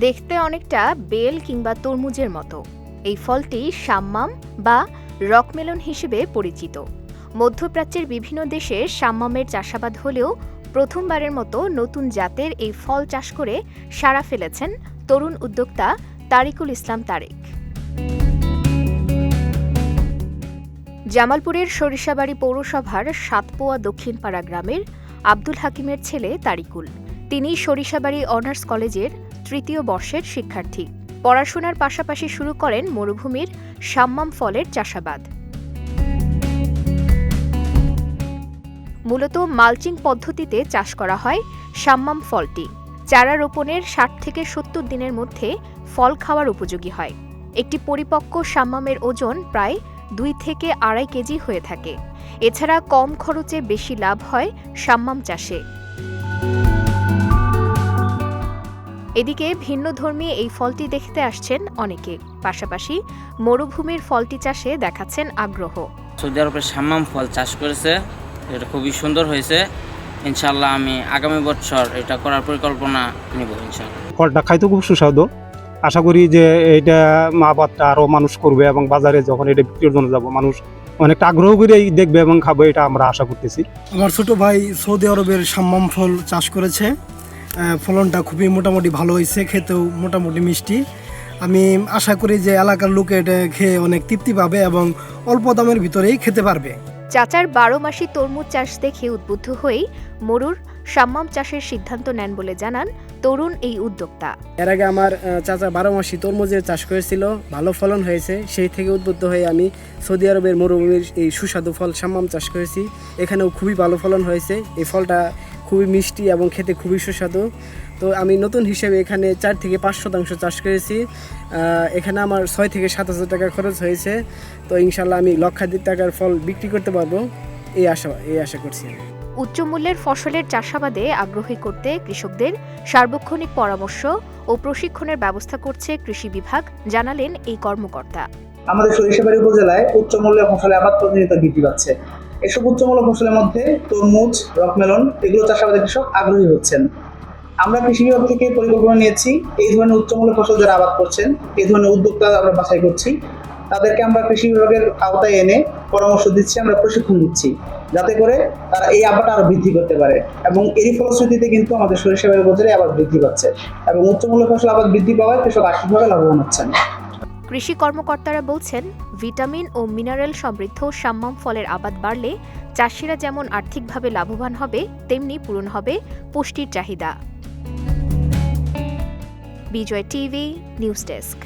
দেখতে অনেকটা বেল কিংবা তরমুজের মতো। এই ফলটি সাম্মাম বা রকমেলন হিসেবে পরিচিত। মধ্যপ্রাচ্যের বিভিন্ন দেশে সাম্মামের চাষাবাদ হলেও প্রথমবারের মতো নতুন জাতের এই ফল চাষ করে সাড়া ফেলেছেন তরুণ উদ্যোক্তা তারিকুল ইসলাম তারেক। জামালপুরের সরিষাবাড়ি পৌরসভার সাতপোয়া দক্ষিণপাড়া গ্রামের আব্দুল হাকিমের ছেলে তারিকুল। তিনি সরিষাবাড়ি অনার্স কলেজের তৃতীয় বর্ষের শিক্ষার্থী। পড়াশোনার পাশাপাশি শুরু করেন মরুভূমির সাম্মাম ফলের চাষাবাদ। মূলত মালচিং পদ্ধতিতে চাষ করা হয় সাম্মাম ফলটি। চারা রোপণের ষাট থেকে সত্তর দিনের মধ্যে ফল খাওয়ার উপযোগী হয়। একটি পরিপক্ক সাম্মামের ওজন প্রায় দুই থেকে আড়াই কেজি হয়ে থাকে। এছাড়া কম খরচে বেশি লাভ হয় সাম্মাম চাষে। এদিকে ভিন্নধর্মী এই ফলটি দেখতে আসছেন অনেকে। পাশাপাশি মরুভূমির ফলটি চাষে দেখাচ্ছেন আগ্রহ। সৌদি আরবের সাম্মাম ফল চাষ করেছে। এটা খুবই সুন্দর হয়েছে। ইনশাল্লাহ আমি আগামী বছর এটা করার পরিকল্পনা নিব ইনশাল্লাহ ফলটা খাইতে খুব সুস্বাদু। আশা করি যে এটা মা বাচ্চা আরও মানুষ করবে এবং বাজারে যখন এটা বিক্রির জন্য যাব মানুষ অনেকটা আগ্রহ করেই দেখবে এবং খাবে এটা আমরা আশা করতেছি। আমার ছোট ভাই সৌদি আরবের সাম্মাম ফল চাষ করেছে। ফলনটা খুবই মোটামুটি ভালো হয়েছে খেতেও মোটামুটি মিষ্টি। আমি আশা করি যে এলাকার লোকে এটা খেয়ে অনেক তৃপ্তি পাবে এবং অল্প দামের ভিতরেই খেতে পারবে। চাচার বারো মাসি তরমুজ চাষ দেখে উদ্বুদ্ধ হয়েই মরুর সাম্মাম চাষের সিদ্ধান্ত নেন বলে জানান তরুণ এই উদ্যোক্তা। এর আগে আমার চাচা বারো মাসি তরমুজের চাষ করেছিল ভালো ফলন হয়েছে। সেই থেকে উদ্বুদ্ধ হয়ে আমি সৌদি আরবের মরুভূমির এই সুস্বাদু ফল সাম্মাম চাষ করেছি। এখানেও খুবই ভালো ফলন হয়েছে। এই ফলটা খুবই মিষ্টি এবং খেতে খুবই সুস্বাদু। তো আমি নতুন হিসেবে এখানে চার থেকে পাঁচ শতাংশ চাষ করেছি। এখানে আমার ছয় থেকে সাত হাজার টাকা খরচ হয়েছে। তো ইনশাল্লাহ আমি লক্ষাধিক টাকার ফল বিক্রি করতে পারব। এই আশা এই আশা করছি আমি। উচ্চমূল্যের ফসলের চাষাবাদে আগ্রহী করতে কৃষকদের সার্বক্ষণিক পরামর্শ ও প্রশিক্ষণের ব্যবস্থা করছে কৃষি বিভাগ জানালেন এই কর্মকর্তা। আমাদের সরিষাবাড়ি উপজেলায় উচ্চ মূল্যের ফসলের আবাদ প্রতিনিয়ত বৃদ্ধি পাচ্ছে। এসব উচ্চ মূল্য ফসলের মধ্যে তরমুজ, রকমেলন, এগুলো চাষাবাদের কৃষক আগ্রহী হচ্ছেন। আমরা কৃষি বিভাগ থেকে পরিকল্পনা নিয়েছি, এই ধরনের উচ্চ মূল্য ফসল যারা আবাদ করছেন, এই ধরনের উদ্যোক্তা আমরা বাছাই করছি। তাদেরকে আমরা কৃষি বিভাগের আওতায় এনে পরামর্শ দিচ্ছি, আমরা প্রশিক্ষণ দিচ্ছি যাতে করে তারা এই আবাদটা আরও বৃদ্ধি করতে পারে এবং এরই ফলশ্রুতিতে কিন্তু আমাদের সরিষাবাড়ি উপজেলায় আবাদ বৃদ্ধি পাচ্ছে এবং উচ্চ মূল্য ফসল আবাদ বৃদ্ধি পাওয়ায় কৃষক আর্থিকভাবে লাভবান হচ্ছেন। কৃষি কর্মকর্তারা বলছেন, ভিটামিন ও মিনারেল সমৃদ্ধ সাম্মাম ফলের আবাদ বাড়লে চাষিরা যেমন আর্থিকভাবে লাভবান হবে, তেমনি পূরণ হবে পুষ্টির চাহিদা। Vijay TV, news desk.